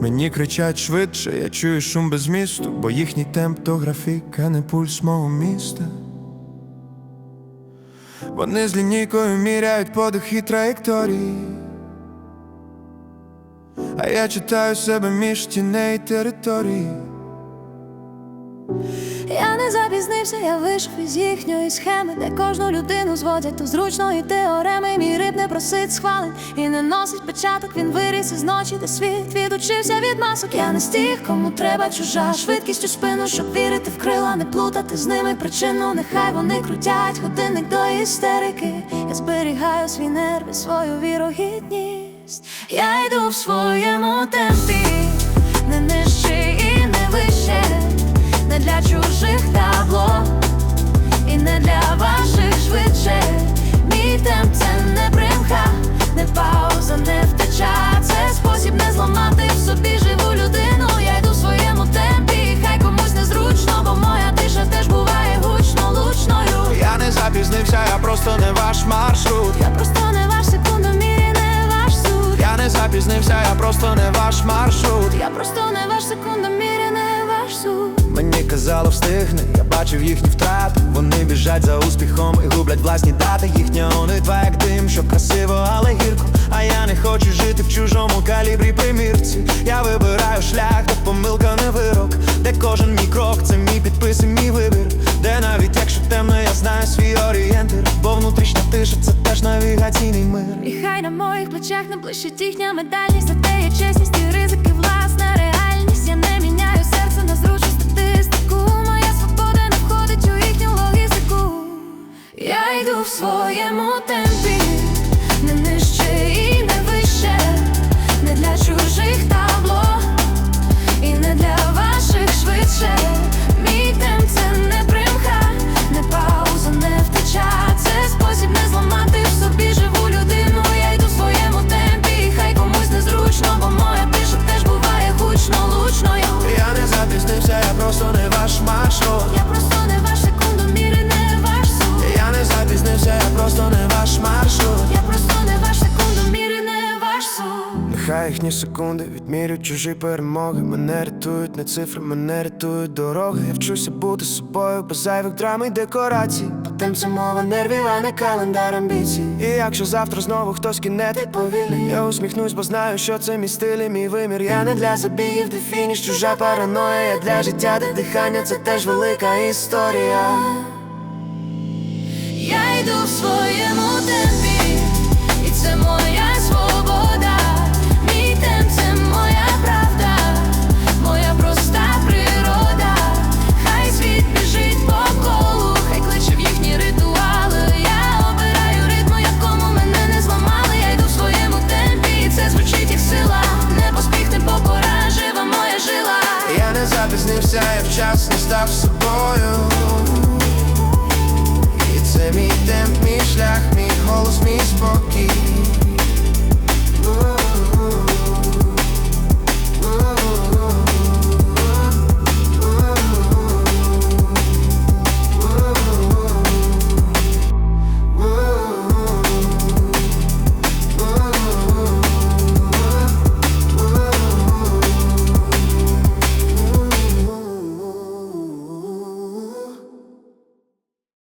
Мені кричать швидше, я чую шум без місту, бо їхній темп то графік, а не пульс мого міста. Вони з лінійкою міряють подих і траєкторії. А я читаю себе між тіней території. Запізнився, я вийшов із їхньої схеми, де кожну людину зводять до зручної теореми. Мій риб не просить схвалень і не носить печаток. Він виріс із ночі, де світ відучився від масок. Я не тих, кому треба чужа швидкість у спину, щоб вірити в крила, не плутати з ними причину. Нехай вони крутять годинник до істерики. Я зберігаю свій нерв і свою вірогідність. Я йду в своєму темпі, не нижче Я я просто не ваш маршрут. Я просто не ваш секундомір і не ваш суд. Мені казало встигне, я бачив їхні втрати. Вони біжать за успіхом і гублять власні дати. Їхня онитва як дим, що красиво, але гірко. А я не хочу жити в чужому калібрі примірці. Я вибираю шлях, де помилка не вирок, де кожен мій крок, це мій підпис і мій вибір. Плечах не блищить їхня медальність, зате є чесність і ризики, власна реальність. Я не міняю серце на зручну статистику. Моя свобода не входить у їхню логістику. Я йду в своєму темпі, Нехай їхні секунди відмірюють чужі перемоги. Мене рятують не цифри, мене рятують дороги. Я вчуся бути собою без зайвих драм і декорацій. Бо тим це мова нервів, а не календар амбіцій. І якщо завтра знову хтось кінетить повільний, я усміхнусь, бо знаю, що це мій стиль і мій вимір. Я не для забігів, де фініш, чужа параноя. Я для життя, де дихання це теж велика історія. Запізнився, не став собою. І це мій темп, мій шлях, мій голос, мій спокій.